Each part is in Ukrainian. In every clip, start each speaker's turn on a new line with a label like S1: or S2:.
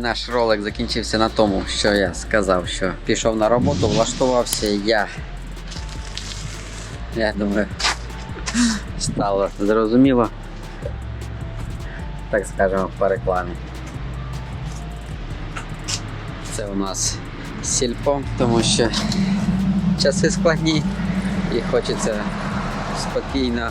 S1: Наш ролик закінчився на тому, що я сказав, що пішов на роботу, влаштувався я. Я думаю, стало зрозуміло. Так скажемо по рекламі. Це у нас сільпо, тому що часи складні і хочеться спокійно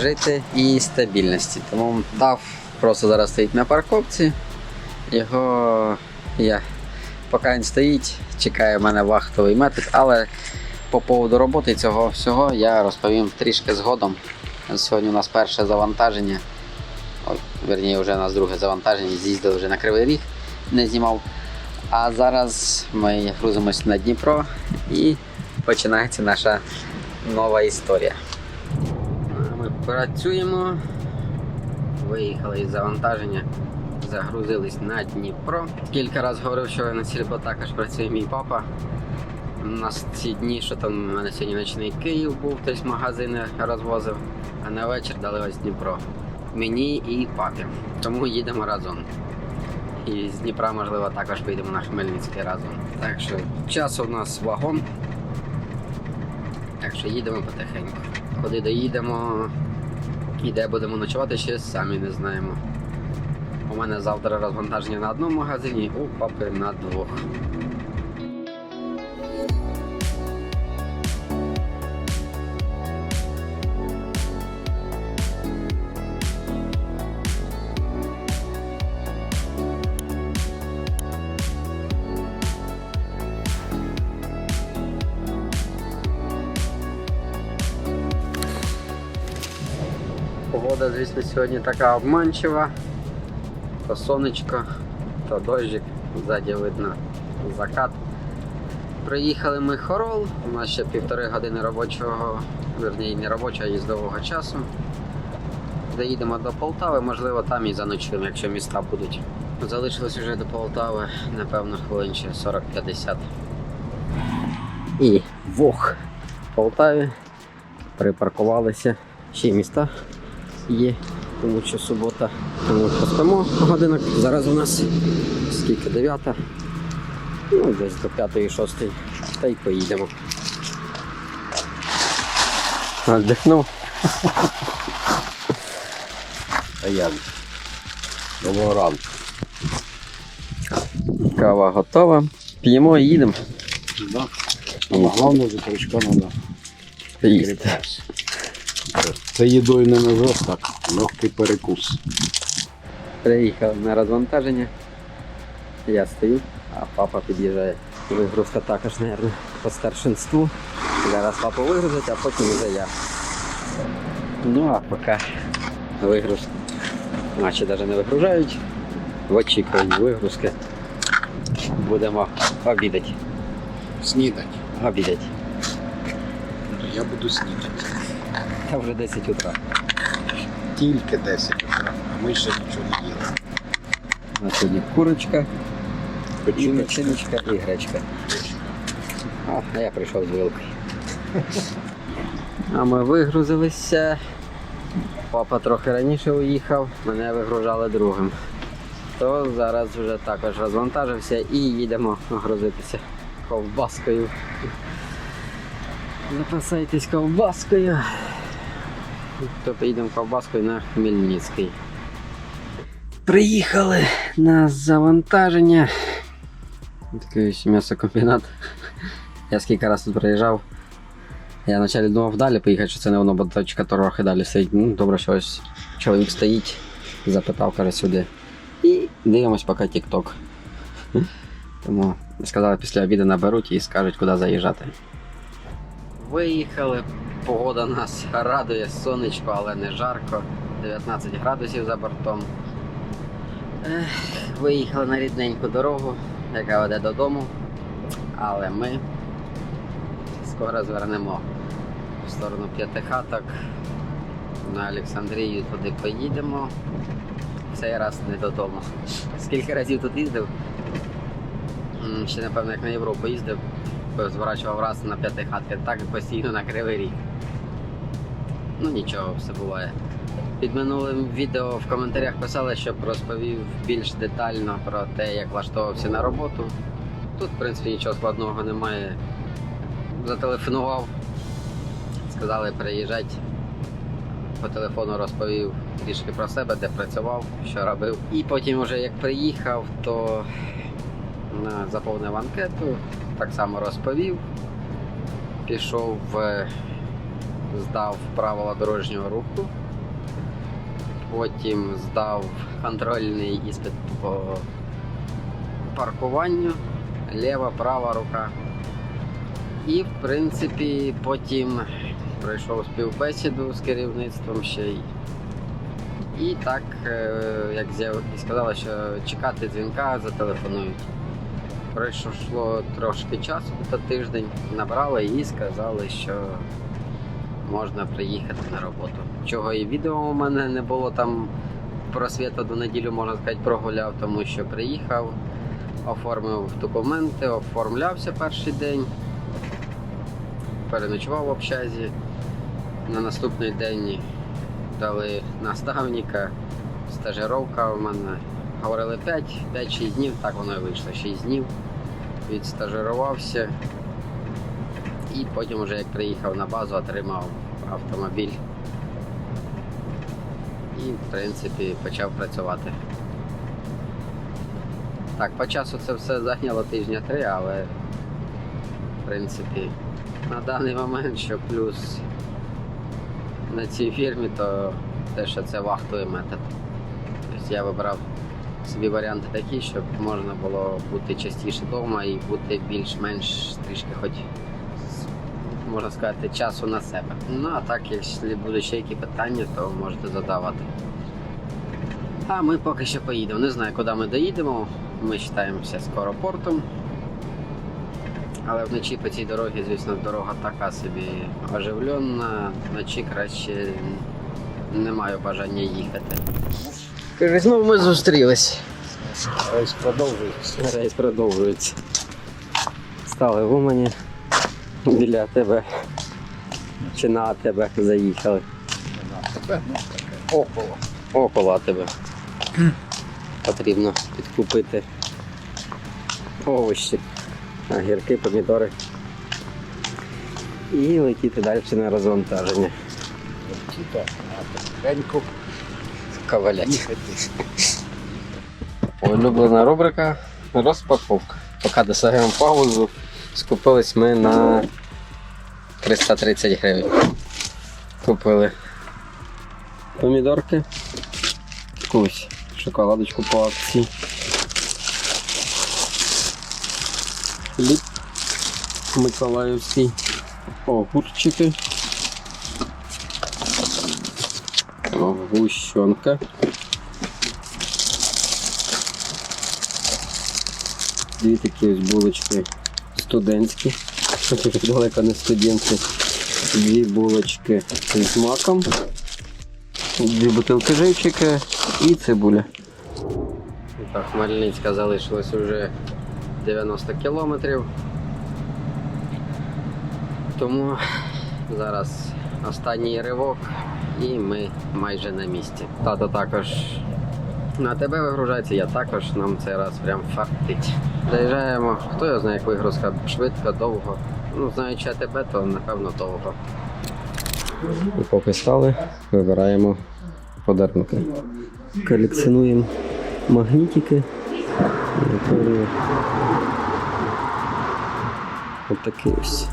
S1: жити і стабільності. Тому дав просто зараз стоїть на парковці. Його я поки він стоїть, чекає в мене вахтовий метод, але по поводу роботи цього всього я розповім трішки згодом. Сьогодні у нас перше завантаження. Ой, верніше, вже у нас друге завантаження, з'їздили вже на Кривий Ріг, не знімав. А зараз ми грузимось на Дніпро і починається наша нова історія. Ми працюємо, виїхали із завантаження, загрузились на Дніпро. Кілька разів говорив, що на сільпо також працює мій папа. У нас ці дні, що там у мене сьогодні ночний Київ був, тобто магазини розвозив, а на вечір дали ось Дніпро. Мені і папі. Тому їдемо разом. І з Дніпра, можливо, також поїдемо на Хмельницький разом. Так що час у нас вагон. Так що їдемо потихеньку. Куди доїдемо і де будемо ночувати, ще самі не знаємо. У мене завтра розвантаження на одному магазині, у папи на двох. Погода, звісно, сьогодні така обманчива. То сонечко, то дощик, ззаді видно закат. Приїхали ми хорол, у нас ще півтори години робочого, верніше не робочого, а їздового часу. Доїдемо до Полтави, можливо, там і заночуємо, якщо міста будуть. Залишилось вже до Полтави, напевно, хвилин ще 40-50. І вох в Полтаві. Припаркувалися. Ще міста є, тому що субота. Тому поспимо годинок. Зараз у нас скільки дев'ята. Ну, десь до п'ятої, шостої. Та й поїдемо. Віддихнув.
S2: А як? Доброго ранку.
S1: Кава готова. П'ємо і їдемо.
S2: Да. Головне заточка треба
S1: Їсти.
S2: Це їдою не назвеш так. Легкий перекус.
S1: Приїхав на розвантаження. Я стою, а папа під'їжджає. Вигрузка також, мабуть, по старшинству. Зараз папа вигрузить, а потім вже я. Ну а поки вигрузка. Наче навіть не вигружають. В очікуванні вигрузки. Будемо обідати.
S2: Снідать.
S1: Обідати.
S2: Я буду снідати.
S1: Та вже 10 утра.
S2: Тільки 10 утра. А ми ще нічого не їли.
S1: На сьогодні курочка, і
S2: Печіночка.
S1: і гречка. О, а я прийшов з вилкою. А ми вигрузилися. Папа трохи раніше уїхав, мене вигружали другим. То зараз вже також розвантажився і їдемо грузитися ковбаскою. Запасайтесь ковбаскою. То поїдемо ковбаскою на Хмельницький. Приїхали на завантаження. Такий м'ясокомбінат. Я скільки раз тут приїжджав. Я вначалі думав далі поїхати, що це не воно, бо точка трохи далі стоїть. Ну, добре, що ось чоловік стоїть, запитав, каже, сюди. І дивимось поки TikTok. Тому сказали, після обіду наберуть і скажуть, куди заїжджати. Виїхали, погода нас радує, сонечко, але не жарко. 19 градусів за бортом. Виїхали на рідненьку дорогу, яка веде додому, але ми скоро звернемо в сторону п'ятихаток. На Олександрію туди поїдемо. Цей раз не додому. Скільки разів тут їздив? Ще напевно, як на Європу їздив, зворачував раз на п'ятихатки, так постійно на кривий ріг. Ну нічого, все буває. Під минулим відео в коментарях писали, щоб розповів більш детально про те, як влаштовувався на роботу. Тут, в принципі, нічого складного немає. Зателефонував, сказали приїжджати. По телефону розповів трішки про себе, де працював, що робив. І потім, вже як приїхав, то заповнив анкету, так само розповів. Пішов, в- здав правила дорожнього руху. Потім здав контрольний іспит по паркуванню, ліва, права рука. І, в принципі, потім пройшов співбесіду з керівництвом ще й. І так, е, як сказали, що чекати дзвінка зателефонують. Пройшло трошки часу, то тиждень набрали і сказали, що можна приїхати на роботу. Чого і відео у мене не було там просвіту до неділю, можна сказати, прогуляв, тому що приїхав, оформив документи, оформлявся перший день, переночував в общазі. На наступний день дали наставника, стажировка у мене. Говорили 5-6 днів, так воно і вийшло 6 днів. Відстажирувався. І потім, вже як приїхав на базу, отримав автомобіль. І, в принципі, почав працювати. Так, по часу це все зайняло тижня три, але в принципі на даний момент, що плюс на цій фірмі, то те, що це вахтовий метод. Тобто я вибрав собі варіанти такі, щоб можна було бути частіше вдома і бути більш-менш трішки хоч можна сказати, часу на себе. Ну а так, якщо будуть ще які питання, то можете задавати. А ми поки що поїдемо. Не знаю, куди ми доїдемо. Ми вважаємося скоро портом. Але вночі по цій дорозі, звісно, дорога така собі оживлена. Вночі краще не маю бажання їхати. Кажуть, знову ми зустрілись.
S2: Рейс продовжується.
S1: Рейс продовжується. Стали в Умані біля тебе. Чи на тебе заїхали.
S2: Тебе, ну, таке, около.
S1: Около тебе. Потрібно підкупити овочі, огірки, помідори. І летіти далі на розвантаження.
S2: Тіта, а потихеньку
S1: Ковалять. Улюблена рубрика розпаковка. Поки досягаємо паузу, скупились ми на 330 гривень. Купили помідорки, якусь шоколадочку по акції. Хліб Миколаївський, огурчики, гущонка. Дві такі ось булочки студентські, далеко не студентські. Дві булочки з маком, дві бутилки живчика і цибуля. Так, Хмельницька залишилось вже 90 кілометрів. Тому зараз останній ривок і ми майже на місці. Тато також на тебе вигружається, я також нам цей раз прям фартить. Заїжджаємо, хто його знає, як вигрузка швидко, довго. Ну, знаючи тебе, то напевно довго. І поки стали, вибираємо подарунки. Колекціонуємо магнітики. Отакий ось.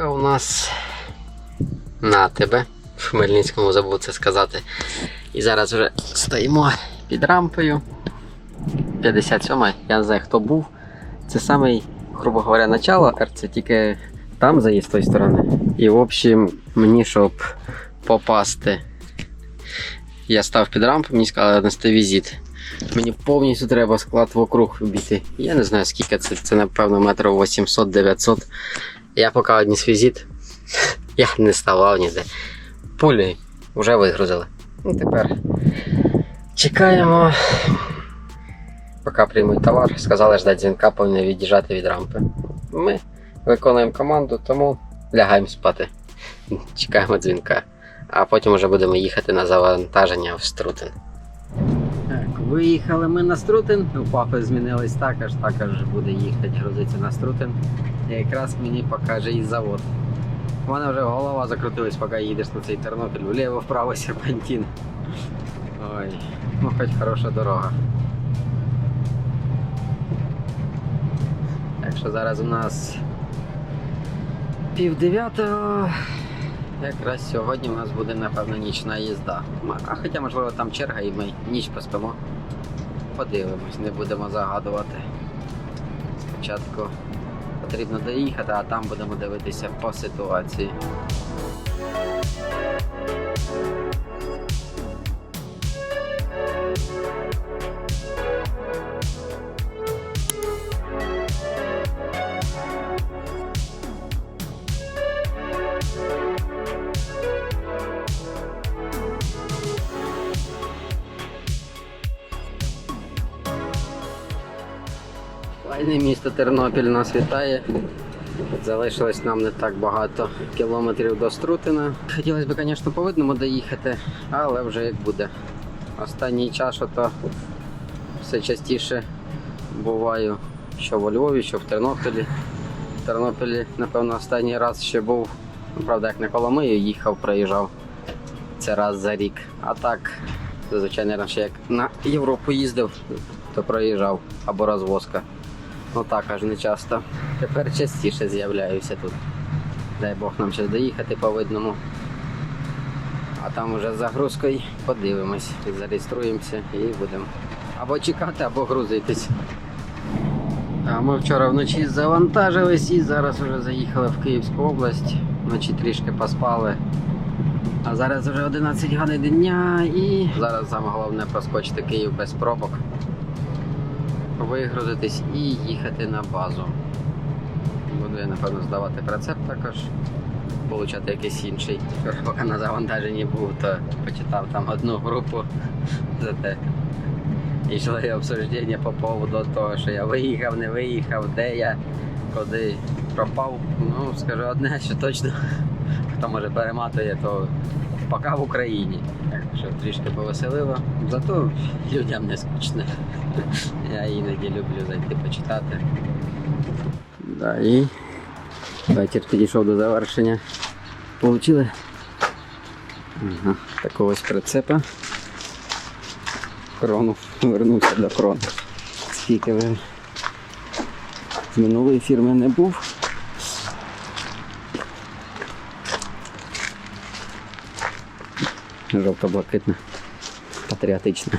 S1: А у нас на тебе. В Хмельницькому забув це сказати. І зараз вже стоїмо під рампою. 57 я не знаю, хто був. Це самий, грубо говоря, начало РЦ, тільки там заїзд з тої сторони. І в общем, мені, щоб попасти, я став під рампу, мені сказали нести візит. Мені повністю треба склад вокруг обійти. Я не знаю скільки це, це напевно метрів 800-900. Я поки одніс візит, я не ставав ніде. Пулі вже вигрузили. Ну тепер Чекаємо. Поки приймуть товар, сказали ждати дзвінка, повинні від'їжджати від рампи. Ми виконуємо команду, тому лягаємо спати. Чекаємо дзвінка. А потім вже будемо їхати на завантаження в Струтин. Виїхали ми на Струтин. У папи змінились також, також буде їхати грузитися на Струтин. І якраз мені покаже і завод. У мене вже голова закрутилась, поки їдеш на цей Тернопіль, вліво, вправо серпантин. Ой, ну хоч хороша дорога. Так що зараз у нас пів дев'ятого. Якраз сьогодні у нас буде, напевно, нічна їзда. А хоча, можливо, там черга і ми ніч поспимо. Подивимось, не будемо загадувати. Спочатку потрібно доїхати, а там будемо дивитися по ситуації. Файне місто Тернопіль нас вітає. Залишилось нам не так багато кілометрів до Струтина. Хотілося б, звісно, по видному доїхати, але вже як буде. Останній час то все частіше буваю, що во Львові, що в Тернополі. В Тернополі, напевно, останній раз ще був, ну, правда, як на Коломию їхав, проїжджав. Це раз за рік. А так, зазвичай, ще як на Європу їздив, то проїжджав або розвозка. Ну так аж не часто. Тепер частіше з'являюся тут. Дай Бог нам ще доїхати по видному. А там вже з загрузкою подивимось, зареєструємося і будемо або чекати, або грузитись. А ми вчора вночі завантажились і зараз вже заїхали в Київську область. Вночі трішки поспали. А зараз вже 11 годин дня і зараз саме головне проскочити Київ без пробок вигрузитись і їхати на базу. Буду я, напевно, здавати прицеп також, получати якийсь інший. Поки на завантаженні був, то почитав там одну групу за те. І йшло обсуждення по поводу того, що я виїхав, не виїхав, де я, куди пропав. Ну, скажу одне, що точно хто може перематує, то поки в Україні. Так що трішки повеселило. Зато людям не скучно. Я іноді люблю зайти почитати. Да, і вечір підійшов до завершення. Получили ага, такого ось прицепа. Крону. Вернувся до крону. Скільки вже з минулої фірми не був. Жовто-блакитна, патріотична.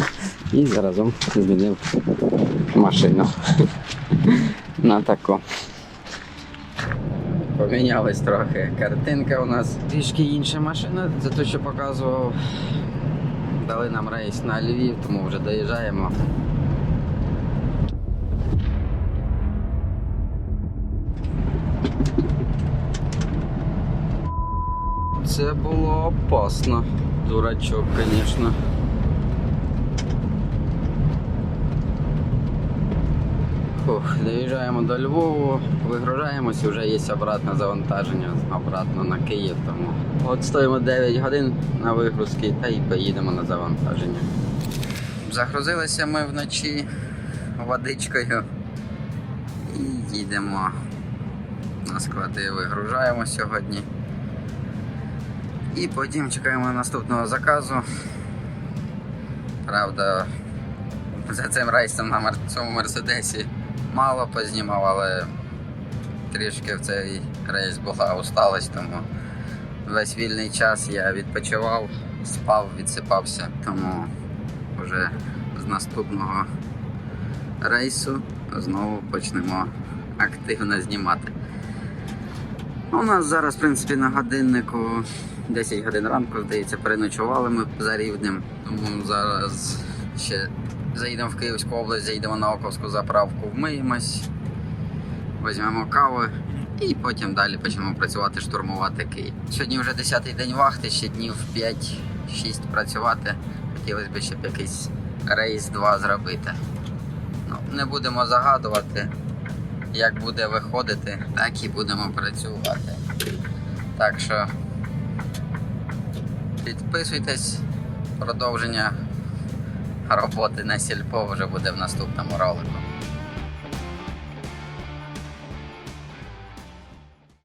S1: І заразом змінив машину на таку. Помінялась трохи картинка у нас. Трішки інша машина, це те, що показував. Дали нам рейс на Львів, тому вже доїжджаємо. Це було опасно. Дурачок, звісно. Фух, доїжджаємо до Львову, вигружаємось, вже є обратне завантаження обратно на Київ. Тому от стоїмо 9 годин на вигрузки та й поїдемо на завантаження. Загрузилися ми вночі водичкою і їдемо на склади, вигружаємо сьогодні. І потім чекаємо наступного заказу. Правда, за цим рейсом на цьому мерседесі мало познімав, але трішки в цей рейс була усталость, тому весь вільний час я відпочивав, спав, відсипався, тому вже з наступного рейсу знову почнемо активно знімати. У нас зараз, в принципі, на годиннику 10 годин ранку, здається, переночували ми за Рівнем, тому зараз ще заїдемо в Київську область, заїдемо на Оковську заправку, вмиємось, візьмемо каву і потім далі почнемо працювати, штурмувати Київ. Сьогодні вже 10-й день вахти, ще днів 5-6 працювати. Хотілося б, щоб якийсь рейс 2 зробити. Ну, Не будемо загадувати, як буде виходити, так і будемо працювати. Так що. Підписуйтесь, продовження роботи на сільпо вже буде в наступному ролику.